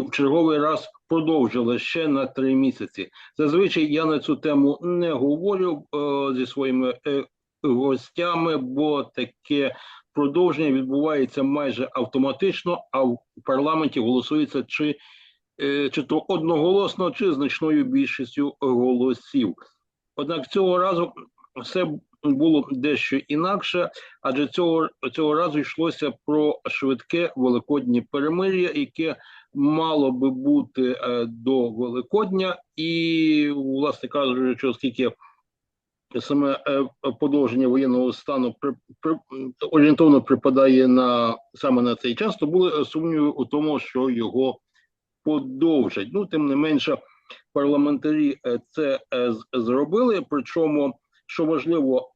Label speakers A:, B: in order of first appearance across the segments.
A: в черговий раз продовжили ще на три місяці. Зазвичай я на цю тему не говорю е, зі своїми е, гостями, бо таке продовження відбувається майже автоматично, а в парламенті голосується чи, е, чи то одноголосно, чи значною більшістю голосів. Однак цього разу все було дещо інакше, адже цього, цього разу йшлося про швидке великоднє перемир'я, яке мало би бути е, до Великодня, і, власне кажучи, оскільки саме е, подовження воєнного стану при, при, орієнтовно припадає на саме на цей час, то були сумніви у тому, що його подовжать. Ну, тим не менше, парламентарі е, це е, зробили. Причому, що важливо,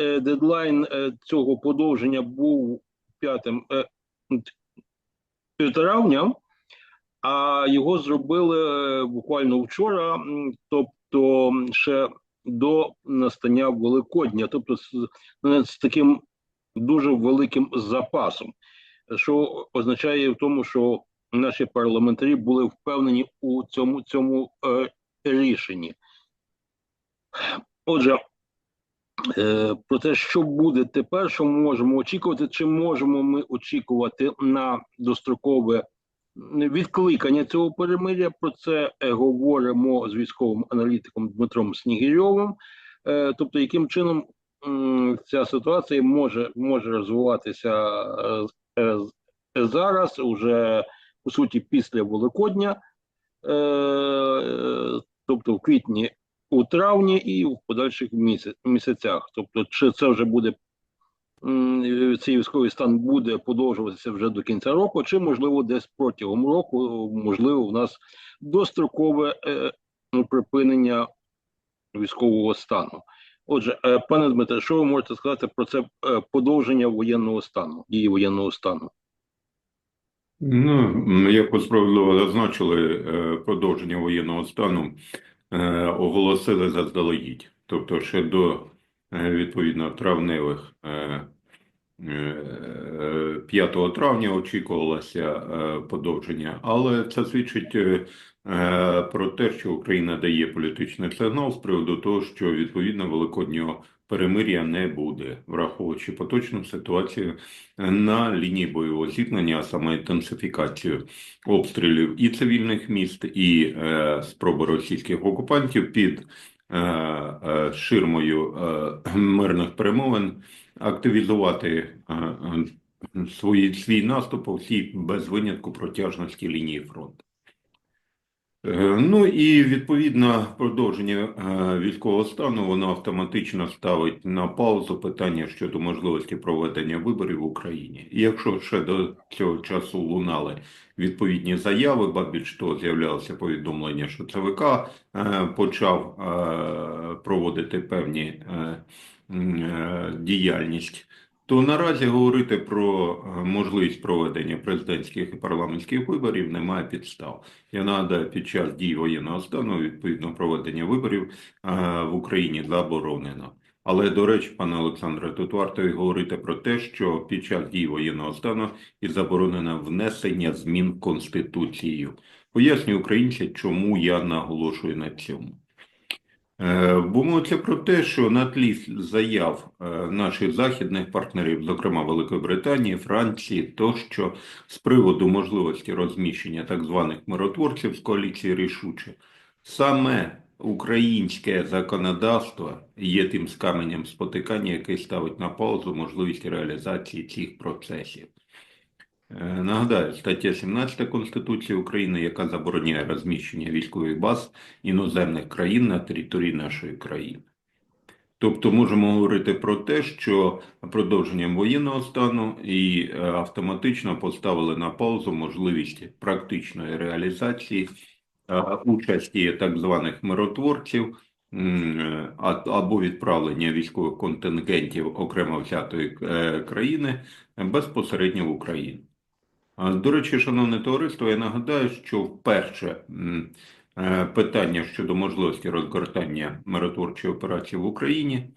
A: е, дедлайн е, цього подовження був п'ятим е, травня, а його зробили буквально вчора, тобто ще до настання Великодня, тобто з, ну, з таким дуже великим запасом, що означає в тому, що наші парламентарі були впевнені у цьому цьому е, рішенні. Отже, е, про те, що буде тепер, що можемо очікувати, чи можемо ми очікувати на дострокове відкликання цього перемиря. Про це е, говоримо з військовим аналітиком Дмитром Снігирьовим. Е, тобто, яким чином ця ситуація може, може розвиватися зараз, уже по суті, після Великодня, тобто в квітні, у травні і в подальших місяцях. Тобто, чи це вже буде цей військовий стан буде подовжуватися вже до кінця року, чи можливо десь протягом року, можливо, в нас дострокове е, ну, припинення військового стану. Отже, е, пане Дмитре, що ви можете сказати про це е, подовження воєнного стану, дії воєнного стану?
B: Ну, як ви справедливо зазначили, продовження воєнного стану оголосили заздалегідь. Тобто ще до е, відповідно травневих е, е, 5 травня очікувалося е, подовження, але це свідчить е, е, про те, що Україна дає політичний сигнал з приводу того, що відповідно великоднього перемир'я не буде, враховуючи поточну ситуацію на лінії бойового зіткнення, а саме інтенсифікацію обстрілів і цивільних міст, і е, спроби російських окупантів під е, е, ширмою е, мирних перемовин активізувати е, е, свої, свій наступ по всій без винятку протяжності лінії фронту. Е, Ну і відповідно продовження військового стану воно автоматично ставить на паузу питання щодо можливості проведення виборів в Україні. І якщо ще до цього часу лунали відповідні заяви, ба більш того, з'являлося повідомлення, що ЦВК почав проводити певні діяльність. То наразі говорити про е, можливість проведення президентських і парламентських виборів немає підстав. Я нагадаю, під час дій воєнного стану відповідно проведення виборів е, в Україні заборонено. Але до речі, пане Олександре, тут варто і говорити про те, що під час дій воєнного стану і заборонено внесення змін в Конституцію. Пояснюю українцям, чому я наголошую на цьому. Е, Бо мовиться про те, що на тлі заяв е, наших західних партнерів, зокрема Великої Британії, Франції, тощо з приводу можливості розміщення так званих миротворців з коаліції рішуче, саме українське законодавство є тим скаменем спотикання, який ставить на паузу можливість реалізації цих процесів. Е, Нагадаю, стаття 17 Конституції України, яка забороняє розміщення військових баз іноземних країн на території нашої країни. Тобто можемо говорити про те, що продовженням воєнного стану і е, автоматично поставили на паузу можливість практичної реалізації е, участі так званих миротворців або відправлення військових контингентів окремо взятої країни безпосередньо в Україну. До речі, шановне товариство, я нагадаю, що вперше е, питання щодо можливості розгортання миротворчої операції в Україні е,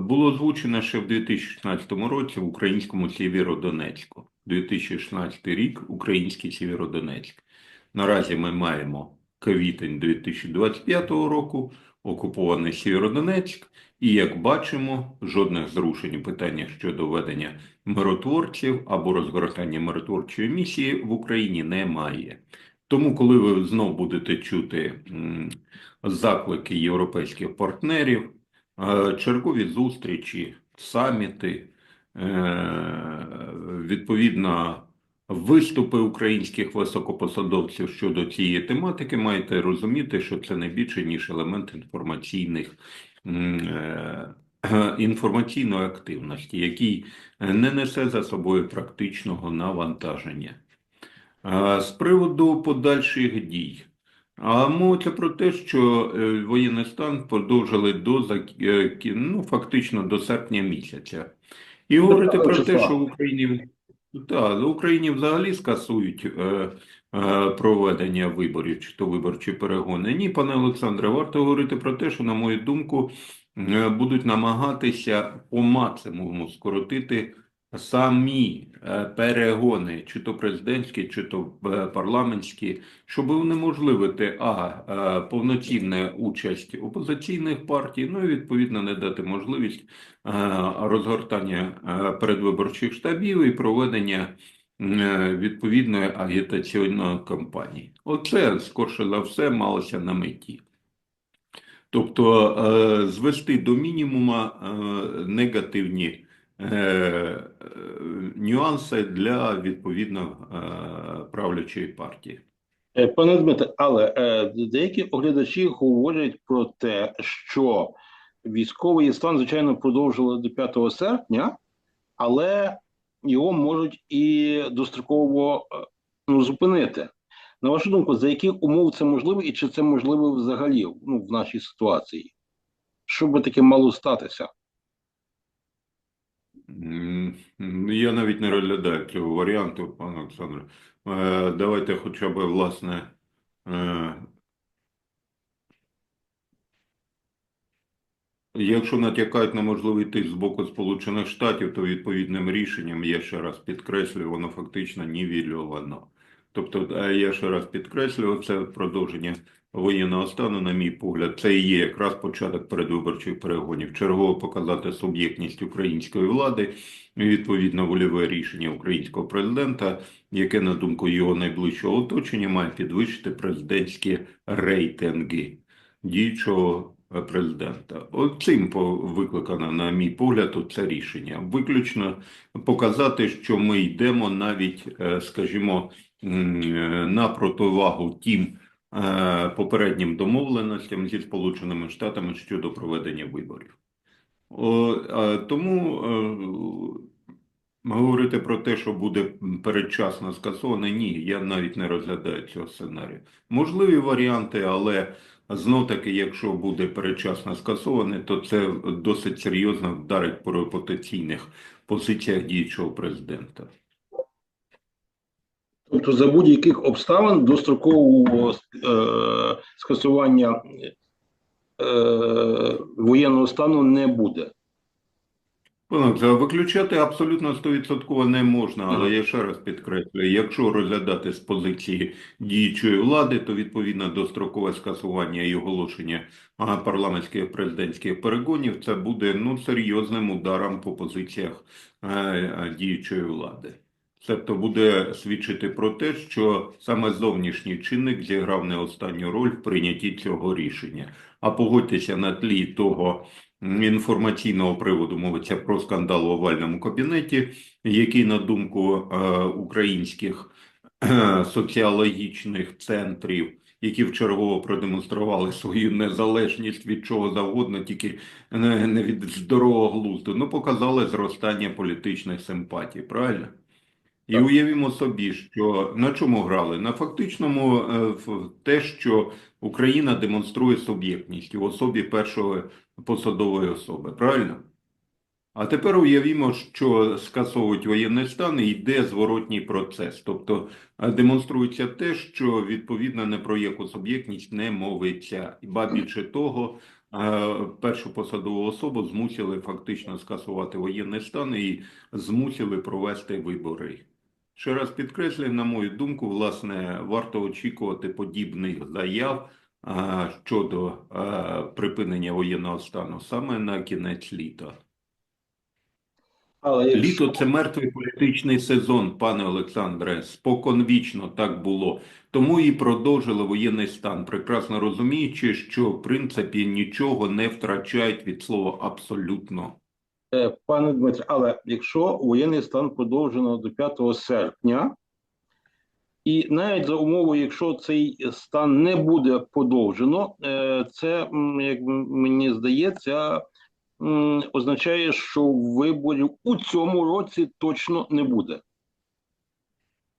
B: було озвучено ще в 2016 році в українському Сєвєродонецьку. 2016 рік, український Сєвєродонецьк. Наразі ми маємо квітень 2025 року, окупований Сєвєродонецьк, і як бачимо, жодних зрушень у питаннях щодо ведення миротворців або розгортання миротворчої місії в Україні немає. Тому, коли ви знов будете чути заклики європейських партнерів, е, чергові зустрічі, саміти, е, відповідно, виступи українських високопосадовців щодо цієї тематики, маєте розуміти, що це не більше ніж елемент інформаційних е, інформаційної активності, який не несе за собою практичного навантаження. З приводу подальших дій. А мовиться про те, що е, воєнний стан продовжили до е, ну, фактично до серпня місяця. І говорити про те, що в Україні та, в Україні взагалі скасують е, е, проведення виборів, чи то виборчі перегони. Ні, пане Олександре, варто говорити про те, що, на мою думку, е, будуть намагатися по максимуму скоротити самі е, перегони, чи то президентські, чи то е, парламентські, щоб унеможливити а е, повноцінну участь опозиційних партій, ну і відповідно не дати можливість розгортання передвиборчих штабів і проведення відповідної агітаційної кампанії. Оце скорше за все малося на меті. Тобто звести до мінімума негативні нюанси для відповідно е, правлячої партії.
A: Е, Пане Дмитре, але е, деякі оглядачі говорять про те, що військовий стан, звичайно, продовжили до 5 серпня, але його можуть і достроково е, ну, зупинити. На вашу думку, за яких умов це можливо, і чи це можливо взагалі ну, в нашій ситуації? Що би таке мало статися?
B: Я навіть не розглядаю цього варіанту, пане Олександре. Е, Давайте хоча б, власне, е, якщо натякають на можливий тиск з боку Сполучених Штатів, то відповідним рішенням, я ще раз підкреслюю, воно фактично нівельовано. Тобто, е, я ще раз підкреслюю, це продовження воєнного стану, на мій погляд, це і є якраз початок передвиборчих перегонів. Чергово показати суб'єктність української влади, відповідно вольове рішення українського президента, яке, на думку його найближчого оточення, має підвищити президентські рейтинги діючого президента. От цим викликано, на мій погляд, це рішення. Виключно показати, що ми йдемо навіть, е, скажімо, е, на противагу тим попереднім домовленостям зі Сполученими Штатами щодо проведення виборів. Е, тому е, говорити про те, що буде передчасно скасоване, ні, я навіть не розглядаю цього сценарію. Можливі варіанти, але знов таки, якщо буде передчасно скасоване, то це досить серйозно вдарить по репутаційних позиціях діючого президента.
A: Тобто за будь-яких обставин дострокового е, скасування е, воєнного стану не буде.
B: Виключати абсолютно 100% не можна, але я ще раз підкреслюю, якщо розглядати з позиції діючої влади, то відповідно дострокове скасування і оголошення парламентських президентських перегонів це буде ну серйозним ударом по позиціях е, е, діючої влади. Тобто буде свідчити про те, що саме зовнішній чинник зіграв не останню роль в прийнятті цього рішення. А погодьтеся на тлі того інформаційного приводу мовиться про скандал в овальному кабінеті, який, на думку е, українських е, соціологічних центрів, які вчергово продемонстрували свою незалежність від чого завгодно, тільки не, не від здорового глузду, ну показали зростання політичних симпатій, правильно? І уявімо собі, що на чому грали? На фактичному е, те, що Україна демонструє суб'єктність в особі першої посадової особи, правильно? А тепер уявімо, що скасовують воєнний стан і йде зворотній процес. Тобто е, демонструється те, що відповідно не про яку суб'єктність не мовиться. І ба більше того, е, першу посадову особу змусили фактично скасувати воєнний стан і змусили провести вибори. Ще раз підкреслюю, на мою думку, власне, варто очікувати подібних заяв а, щодо а, припинення воєнного стану саме на кінець літа.
A: Але якщо-
B: Літо це мертвий політичний сезон, пане Олександре. Споконвічно так було. Тому і продовжили воєнний стан, прекрасно розуміючи, що в принципі нічого не втрачають від слова абсолютно.
A: Е, Пане Дмитре, але якщо воєнний стан продовжено до 5 серпня, і навіть за умовою, якщо цей стан не буде подовжено, е, це, як мені здається, означає, що виборів у цьому році точно не буде.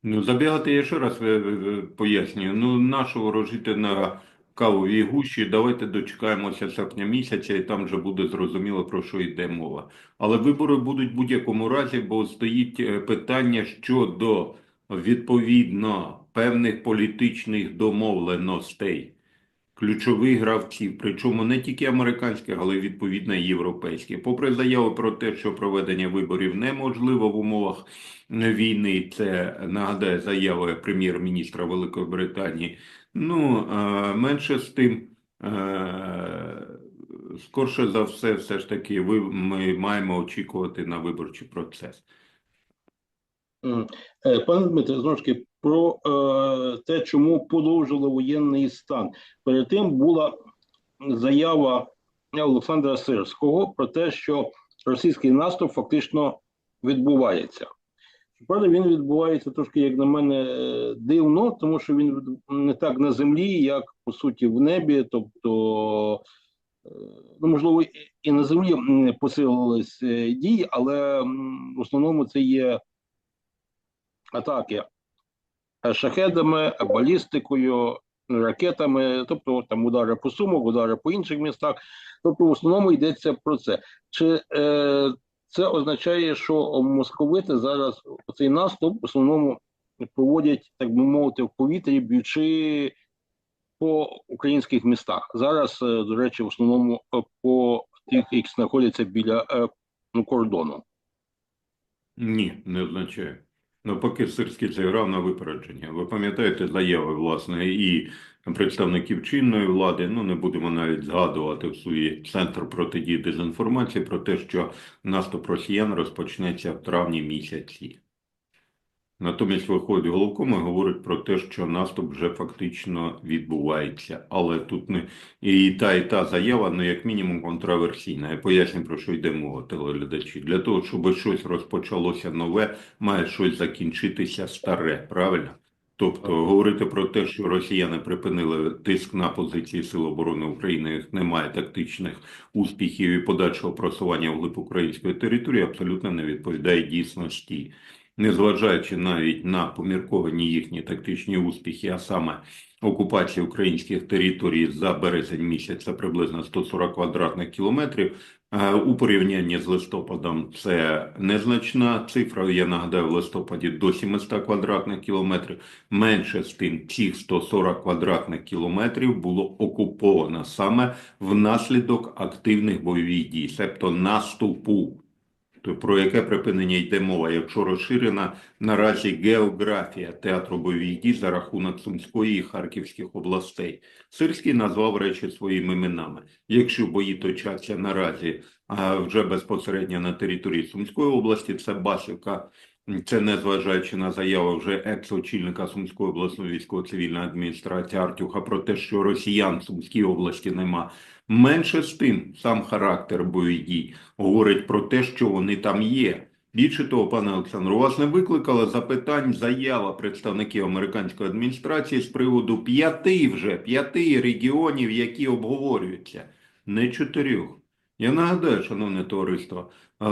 B: Ну, забігати я ще раз е, пояснюю. Ну, нащо ворожити на кавовій гущі? Давайте дочекаємося серпня місяця, і там вже буде зрозуміло, про що йде мова. Але вибори будуть в будь-якому разі, бо стоїть е, питання щодо відповідно певних політичних домовленостей ключових гравців, причому не тільки американських, але й відповідно європейських. Попри заяви про те, що проведення виборів неможливо в умовах війни, це нагадає заяви прем'єр-міністра Великої Британії. Ну, е, менше з тим, е, скорше за все, все ж таки, ми маємо очікувати на виборчий процес.
A: Е, Пане Дмитре, знову ж таки, про е, те, чому подовжили воєнний стан. Перед тим була заява Олександра Сирського про те, що російський наступ фактично відбувається. Щоправда, він відбувається трошки, як на мене, е, дивно, тому що він не так на землі, як по суті в небі. Тобто, ну можливо, і- на землі посилились дії, але в основному це є атаки е, шахедами, балістикою, ракетами, тобто там удари по Сумах, удари по інших містах. Тобто, в основному йдеться про це. Чи е, це означає, що московити зараз цей наступ в основному проводять, так би мовити, в повітрі, б'ючи по українських містах? Зараз, е, до речі, в основному е, по тих, які знаходяться біля ну, кордону.
B: Ні, не означає. Навпаки, Сирський зіграв на випередження. Ви пам'ятаєте заяви, власне, і представників чинної влади, ну не будемо навіть згадувати в свій центр протидії дезінформації про те, що наступ росіян розпочнеться в травні місяці. Натомість виходить головком і говорить про те, що наступ вже фактично відбувається. Але тут не і та, і та заява, ну як мінімум, контраверсійна. Я поясню, про що йде мова телеглядачі. Для того, щоб щось розпочалося нове, має щось закінчитися старе, правильно? Тобто говорити про те, що росіяни припинили тиск на позиції Сил оборони України, немає тактичних успіхів і подальшого просування вглиб української території, абсолютно не відповідає дійсності. Незважаючи навіть на помірковані їхні тактичні успіхи, а саме окупації українських територій за березень місяця приблизно 140 квадратних кілометрів, е, у порівнянні з листопадом це незначна цифра. Я нагадаю, в листопаді до 700 квадратних кілометрів. Менше з тим, цих 140 квадратних кілометрів було окуповано саме внаслідок активних бойових дій, себто наступу. То про яке припинення йде мова, якщо розширена наразі географія театру бойових дій за рахунок Сумської і Харківських областей. Сирський назвав речі своїми іменами. Якщо бої точаться наразі а вже безпосередньо на території Сумської області, це Басівка, це незважаючи на заяву вже екс-очільника Сумської обласної військово-цивільної адміністрації Артюха про те, що росіян в Сумській області нема. Менше з тим, сам характер бойових дій говорить про те, що вони там є. Більше того, пане Олександр, у вас не викликала запитань заява представників американської адміністрації з приводу п'яти вже п'яти регіонів, які обговорюються, не чотирьох. Я нагадаю, шановне товариство, е,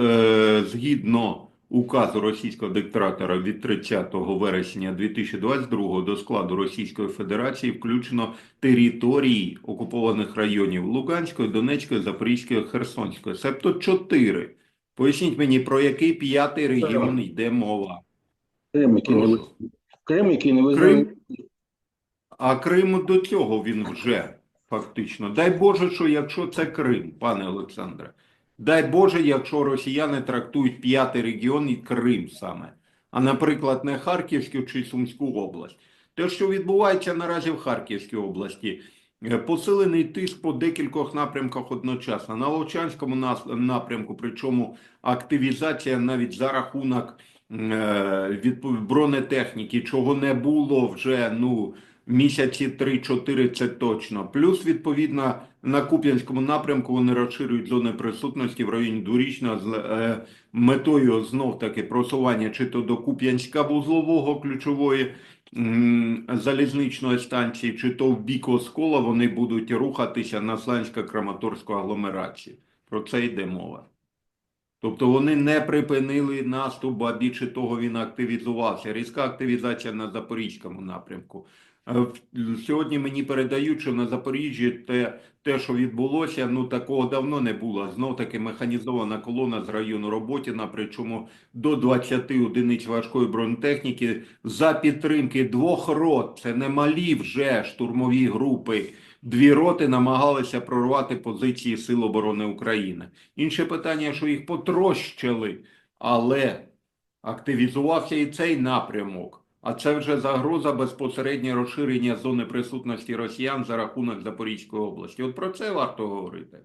B: е, згідно указу російського диктатора від 30 вересня 2022 до складу Російської Федерації включено території окупованих районів Луганської, Донецької, Запорізької, Херсонської, себто чотири. Поясніть мені, про який п'ятий регіон йде мова?
A: Крим, який не ви- Крим, який не.
B: Крим, а Крим до цього він вже фактично. Дай Боже, що якщо це Крим, пане Олександре. Дай Боже, якщо росіяни трактують п'ятий регіон і Крим саме. а, наприклад, не Харківську чи Сумську область. Те, що відбувається наразі в Харківській області, е, посилений тиск по декількох напрямках одночасно. На Ловчанському нас- напрямку, причому активізація навіть за рахунок е, відпов- бронетехніки, чого не було вже ну, місяці 3-4 це точно. Плюс, відповідно, на Куп'янському напрямку вони розширюють зони присутності в районі Дворічного з е, метою знов-таки просування чи то до Куп'янська вузлового ключової м, залізничної станції, чи то в бік Оскола вони будуть рухатися на Слансько-Краматорську агломерацію. Про це йде мова. Тобто вони не припинили наступ, а більше того він активізувався. Різка активізація на Запорізькому напрямку. Е, Сьогодні мені передають, що на Запоріжжі те, те, що відбулося, ну такого давно не було. Знов таки механізована колона з району Роботіна, причому до 20 одиниць важкої бронетехніки за підтримки двох рот. Це не малі вже штурмові групи. Дві роти намагалися прорвати позиції Сил оборони України. Інше питання, що їх потрощили, але активізувався і цей напрямок. А це вже загроза безпосереднє розширення зони присутності росіян за рахунок Запорізької області. От про це варто говорити.